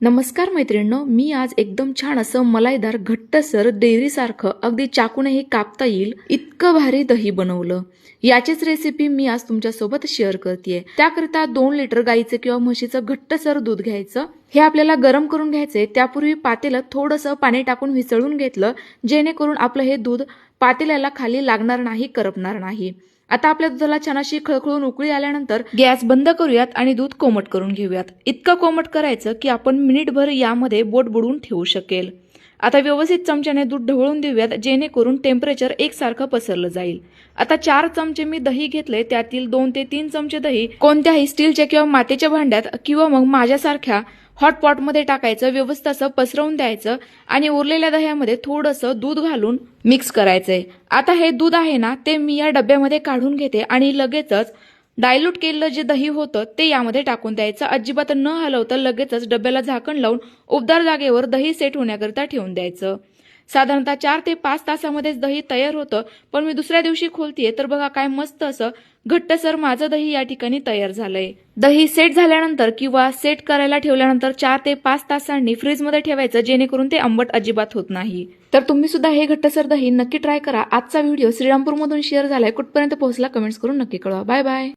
नमस्कार मैत्रिणींनो मी आज एकदम छान असं मलाईदार घट्टसर डेअरीसारखं अगदी चाकूनही कापता येईल इतकं भारी दही बनवलं. याचीच रेसिपी मी आज तुमच्यासोबत शेअर करते त्याकरिता दोन लिटर गाईचं किंवा म्हशीचं घट्टसर दूध घ्यायचं. हे आपल्याला गरम करून घ्यायचंय. त्यापूर्वी पातेलं थोडंसं पाणी टाकून विसळून घेतलं जेणेकरून आपलं हे दूध पातेल्याला खाली लागणार नाही करपणार नाही. आता आपल्या दुधाला छानाशी खळखळून उकळी आल्यानंतर गॅस बंद करूयात आणि दूध कोमट करून घेऊयात. इतकं कोमट करायचं की आपण मिनिटभर यामध्ये बोट बुडवून ठेवू शकेल. आता व्यवस्थित चमच्याने दूध ढवळून देऊयात जेणेकरून टेम्परेचर एकसारखं पसरलं जाईल. आता चार चमचे मी दही घेतले त्यातील दोन ते तीन चमचे दही कोणत्याही स्टीलच्या किंवा मातेच्या भांड्यात किंवा मग माझ्यासारख्या हॉटपॉटमध्ये टाकायचं व्यवस्थित असं पसरवून द्यायचं आणि उरलेल्या दह्यामध्ये थोडंसं दूध घालून मिक्स करायचंय. आता हे दूध आहे ना ते मी या डब्यामध्ये काढून घेते आणि लगेचच डायल्यूट केलेलं जे दही होतं ते यामध्ये टाकून द्यायचं. अजिबात न हलवता लगेचच डब्याला झाकण लावून उबदार जागेवर दही सेट होण्याकरिता ठेवून द्यायचं. साधारणतः चार ते पाच तासामध्येच दही तयार होतं पण मी दुसऱ्या दिवशी खोलतीये तर बघा काय मस्त असं घट्टसर माझं दही या ठिकाणी तयार झालंय. दही सेट झाल्यानंतर किंवा सेट करायला ठेवल्यानंतर चार ते पाच तासांनी फ्रीजमध्ये ठेवायचं जेणेकरून ते आंबट अजिबात होत नाही. तर तुम्ही सुद्धा हे घट्टसर दही नक्की ट्राय करा. आजचा व्हिडिओ श्रीरामपूरमधून शेअर झालाय कुठपर्यंत पोहोचला कमेंट्स करून नक्की कळवा. Bye bye.